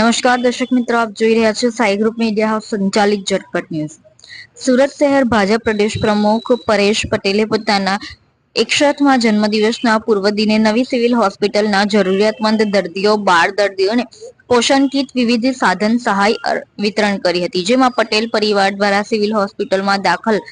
નમસ્કાર, દર્શક મિત્રો, આપ જોઈ રહ્યા છો સાઈ ગ્રુપ મીડિયા હાઉસ સંચાલિત ઝટપટ ન્યૂઝ. સુરત શહેર ભાજપ પ્રદેશ પ્રમુખ પરેશ પટેલે પોતાના એકસઠમાં જન્મદિવસના પૂર્વ દિને નવી સિવિલ હોસ્પિટલના જરૂરિયાતમંદ દર્દીઓ, બાળ દર્દીઓને પોષણ કીટ વિવિધ સાધન સહાય વિતરણ કરી હતી, જેમાં પટેલ પરિવાર દ્વારા સિવિલ હોસ્પિટલમાં દાખલ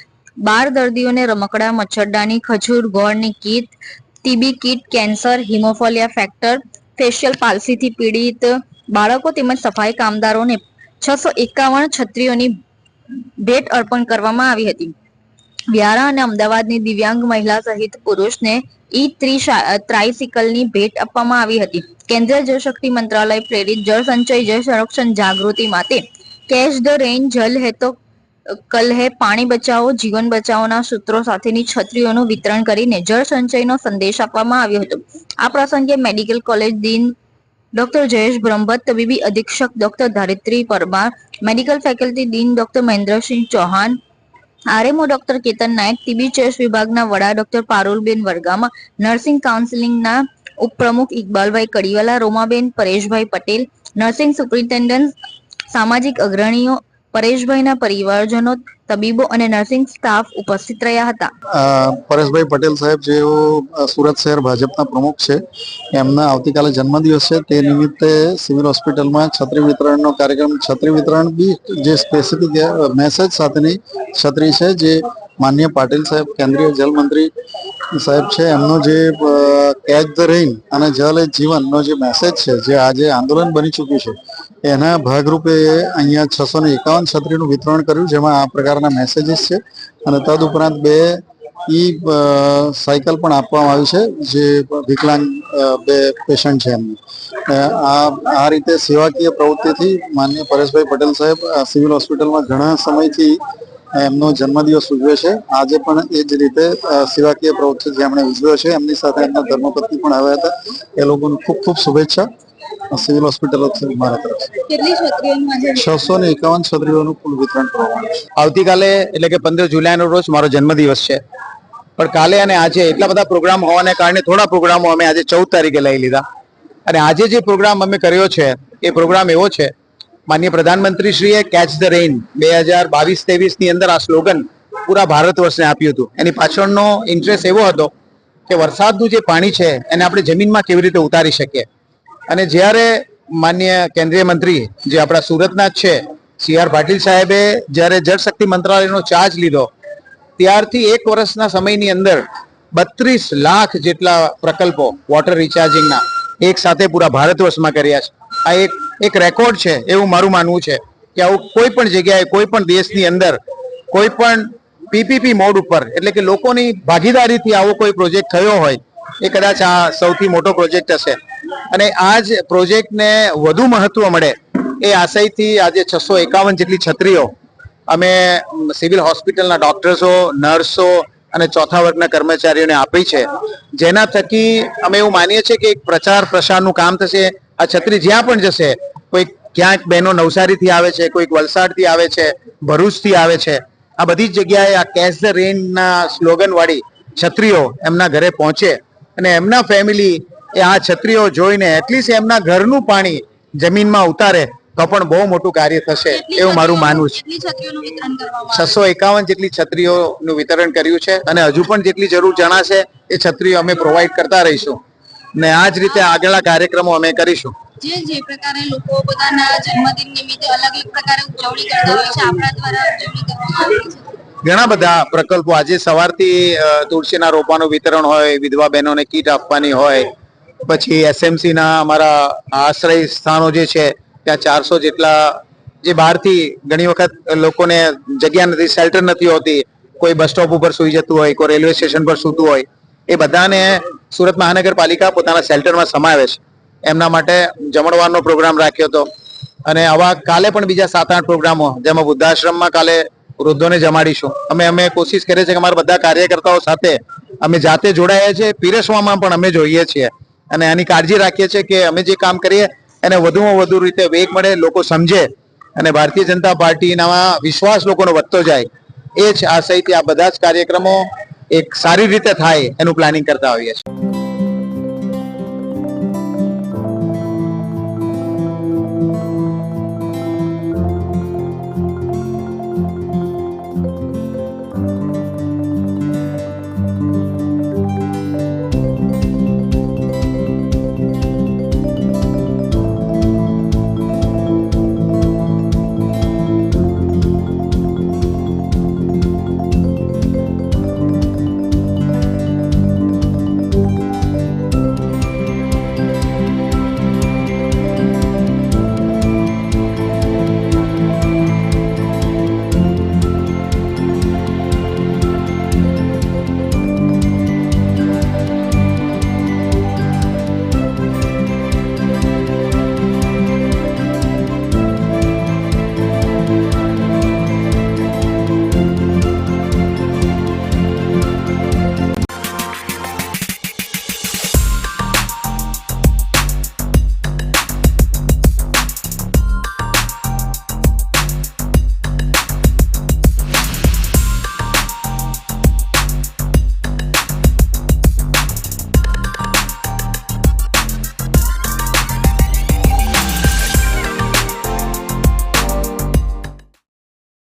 બાર દર્દીઓને રમકડા, મચ્છરદાની ખજૂર, ગોળની kit, TB kit, cancer, haemophilia factor, facial પાલસીથી પીડિત બાળકો તેમજ સફાઈ કામદારોને છસો એકાવન છત્રીઓની ભેટ અર્પણ કરવામાં આવી હતી. વ્યારા અને અમદાવાદની દિવ્યાંગ મહિલા સહિત પુરુષને ઈ ત્રી ત્રાઇસિકલની ભેટ આપવામાં આવી હતી. કેન્દ્રીય જળશક્તિ મંત્રાલય પ્રેરિત જળ સંચય, જળ સંરક્ષણ, જાગૃતિ માટે કેચ ધ રેઇન, જલ હે તો કલ હે, પાણી બચાવો, જીવન બચાવોના સૂત્રો સાથેની છત્રીઓનું વિતરણ કરીને જળ સંચયનો સંદેશ આપવામાં આવ્યો હતો. આ પ્રસંગે medical college dean doctor Jayesh Brahmbhatt તબીબી અધિક્ષક doctor Dharitri Parmar, medical faculty dean doctor Mahendrasinh Chauhan, RMO doctor Ketan Nayak, TB chest વિભાગના વડા ડોક્ટર પારુલબેન વર્ગામા, નર્સિંગ કાઉન્સિલિંગના ઉપપ્રમુખ ઇકબાલભાઈ કડીવાલા, રોમાબેન પરેશભાઈ પટેલ, નર્સિંગ સુપ્રિન્ટેન્ડન્ટ સામાજિક અગ્રણીઓ પરેશભાઈના પરિવારજનો, તબીબો અને નર્સિંગ સ્ટાફ ઉપસ્થિત રહ્યા હતા. પરેશભાઈ પટેલ સાહેબ, જેઓ સુરત શહેર ભાજપના પ્રમુખ છે, એમના આવતીકાલે જન્મદિવસ છે. તે નિમિત્તે સિવિલ હોસ્પિટલમાં છત્રી વિતરણનો કાર્યક્રમ, છત્રી વિતરણ બી જે સ્પેસિફિક મેસેજ સાથેની છત્રી છે, જે માન્ય પાટીલ સાહેબ, કેન્દ્રીય જલમંત્રી સાહેબ છે, એમનો જે કેચ ધ રેઇન અને જલ એ જીવનનો જે મેસેજ છે, જે આજે આંદોલન બની ચૂક્યું છે એના ભાગરૂપે અહીંયા છસો ને એકાવન છત્રીનું વિતરણ કર્યું, જેમાં આ પ્રકારના મેસેજીસ છે. અને તદ ઉપરાંત બે ઈ સાયકલ પણ આપવામાં આવી છે, જે વિકલાંગ બે પેશન્ટ છે એમની. આ આ રીતે સેવાકીય પ્રવૃત્તિથી માન્ય પરેશભાઈ પટેલ સાહેબ સિવિલ હોસ્પિટલમાં ઘણા સમયથી એમનો જન્મદિવસ ઉજવે છે. આજે પણ એ જ રીતે સેવાકીય પ્રવૃત્તિ જે એમણે ઉજવ્યો છે, એમની સાથે એમના ધર્મપત્ની પણ આવ્યા હતા. એ લોકોને ખૂબ ખૂબ શુભેચ્છા. સિવિલ હોસ્પિટલ મારા તરફ છસો ને એકાવન છત્રીઓનું કુલ વિતરણ કરવામાં આવતીકાલે એટલે કે પંદર જુલાઈનો રોજ મારો જન્મદિવસ છે. પણ કાલે અને આજે એટલા બધા પ્રોગ્રામ હોવાને કારણે થોડા પ્રોગ્રામો અમે આજે ચૌદ તારીખે લઈ લીધા. અને આજે જે પ્રોગ્રામ અમે કર્યો છે એ પ્રોગ્રામ એવો છે માનનીય પ્રધાનમંત્રીશ્રીએ કેચ ધ રેઇન બે હજાર બાવીસ ત્રેવીસની અંદર આ સ્લોગન પૂરા ભારત વર્ષને આપ્યું હતું. એની પાછળનો ઇન્ટરેસ્ટ એવો હતો કે વરસાદનું જે પાણી છે એને આપણે જમીનમાં કેવી રીતે ઉતારી શકીએ? અને જ્યારે માન્ય કેન્દ્રીય મંત્રી જે આપણા સુરતના જ છે, સી આર પાટીલ સાહેબે જ્યારે જળશક્તિ મંત્રાલયનો ચાર્જ લીધો, ત્યારથી એક વર્ષના સમયની અંદર બત્રીસ લાખ જેટલા પ્રકલ્પો વોટર રિચાર્જિંગના એક સાથે પૂરા ભારત વર્ષમાં કર્યા છે. આ એક એક રેકોર્ડ છે એવું મારું માનવું છે કે આવું કોઈ પણ જગ્યાએ, કોઈ પણ દેશની અંદર, કોઈ પણ પીપીપી મોડ ઉપર, એટલે કે લોકોની ભાગીદારીથી આવો કોઈ પ્રોજેક્ટ થયો હોય, એ કદાચ આ સૌથી મોટો પ્રોજેક્ટ હશે. અને આ જ પ્રોજેક્ટને વધુ મહત્વ મળે એ આશયથી આજે છસો એકાવન જેટલી છત્રીઓ, અમે સિવિલ હોસ્પિટલના ડોક્ટર્સો, નર્સો અને ચોથા વર્ગના કર્મચારીઓને આપી છે. જેના થકી અમે એવું માનીએ છીએ કે એક પ્રચાર પ્રસારનું કામ થશે. આ છત્રી જ્યાં પણ જશે કોઈ ક્યાંક બહેનો નવસારીથી આવે છે, કોઈક વલસાડથી આવે છે, ભરૂચથી આવે છે, આ બધી જ જગ્યાએ આ કેશ ધ રેનના સ્લોગનવાળી છત્રીઓ એમના ઘરે પહોંચે અને એમના ફેમિલી એ આ છત્રીઓ જોઈને એટલીસ્ટ એમના ઘરનું પાણી જમીનમાં ઉતારે તો પણ બહુ મોટું કાર્ય થશે એવું મારું માનવું છે. છસો એકાવન જેટલી છત્રીઓનું વિતરણ કર્યું છે અને હજુ પણ જેટલી જરૂર જણાશે એ છત્રીઓ અમે પ્રોવાઈડ કરતા રહીશું. ને આ જ રીતે આગળના કાર્યક્રમો અમે કરીશું. જે જે પ્રકારે લોકો પોતાના જન્મદિન નિમિત્તે અલગ અલગ પ્રકારે ઉજવણી કરતા હોય છે આપણા દ્વારા ઉજવણી કરવામાં આવે છે. ઘણા બધા પ્રકલ્પો આજે સવારથી તુલસીના રોપાનું વિતરણ હોય વિધવા બહેનોને કીટ આપવાની હોય પછી એસએમસીના અમારા આશ્રય સ્થાનો જે છે, ત્યાં ચારસો જેટલા જે બહારથી ઘણી વખત લોકોને જગ્યા નથી શેલ્ટર નથી હોતી. કોઈ બસ સ્ટોપ ઉપર સુઈ જતું હોય, કોઈ રેલવે સ્ટેશન પર સૂતું હોય. એ બધાને સુરત મહાનગરપાલિકા પોતાના શેલ્ટરમાં સમાવે છે. એમના માટે જમણવારનો પ્રોગ્રામ રાખ્યો હતો. અને આવા કાલે પણ બીજા સાત આઠ પ્રોગ્રામો જેમાં વૃદ્ધાશ્રમમાં કાલે વૃદ્ધોને જમાડીશું. અમે અમે કોશિશ કરીએ છીએ કે અમારા બધા કાર્યકર્તાઓ સાથે અમે જાતે જોડાયા છીએ. પીરસવામાં પણ અમે જોઈએ છીએ. અને આની કાળજી રાખીએ છીએ કે અમે જે કામ કરીએ, એને વધુમાં વધુ રીતે વેગ મળે, લોકો સમજે અને ભારતીય જનતા પાર્ટીના વિશ્વાસ લોકોનો વધતો જાય. એ જ આ સહિત આ બધા જ કાર્યક્રમો એક સારી રીતે થાય એનું પ્લાનિંગ કરતા આવીએ છીએ.